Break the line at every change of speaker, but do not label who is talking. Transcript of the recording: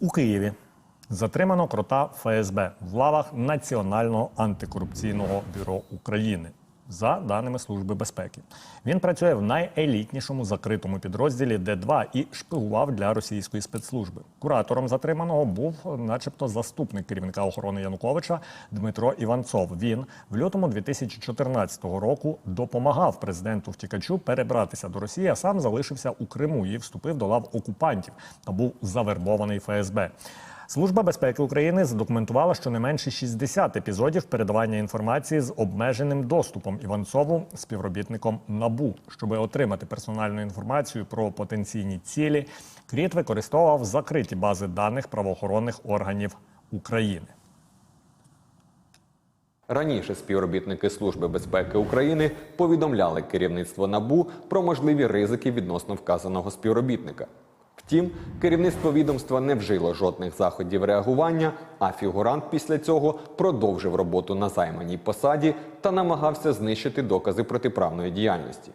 У Києві затримано крота ФСБ в лавах Національного антикорупційного бюро України. За даними Служби безпеки, він працює в найелітнішому закритому підрозділі Д2 і шпигував для російської спецслужби. Куратором затриманого був, начебто, заступник керівника охорони Януковича Дмитро Іванцов. Він в лютому 2014 року допомагав президенту втікачу перебратися до Росії, а сам залишився у Криму і вступив до лав окупантів та був завербований ФСБ. Служба безпеки України задокументувала щонайменше 60 епізодів передавання інформації з обмеженим доступом Іванцову співробітником НАБУ. Щоб отримати персональну інформацію про потенційні цілі, Кріт використовував закриті бази даних правоохоронних органів України.
Раніше співробітники Служби безпеки України повідомляли керівництво НАБУ про можливі ризики відносно вказаного співробітника. Втім, керівництво відомства не вжило жодних заходів реагування, а фігурант після цього продовжив роботу на займаній посаді та намагався знищити докази протиправної діяльності.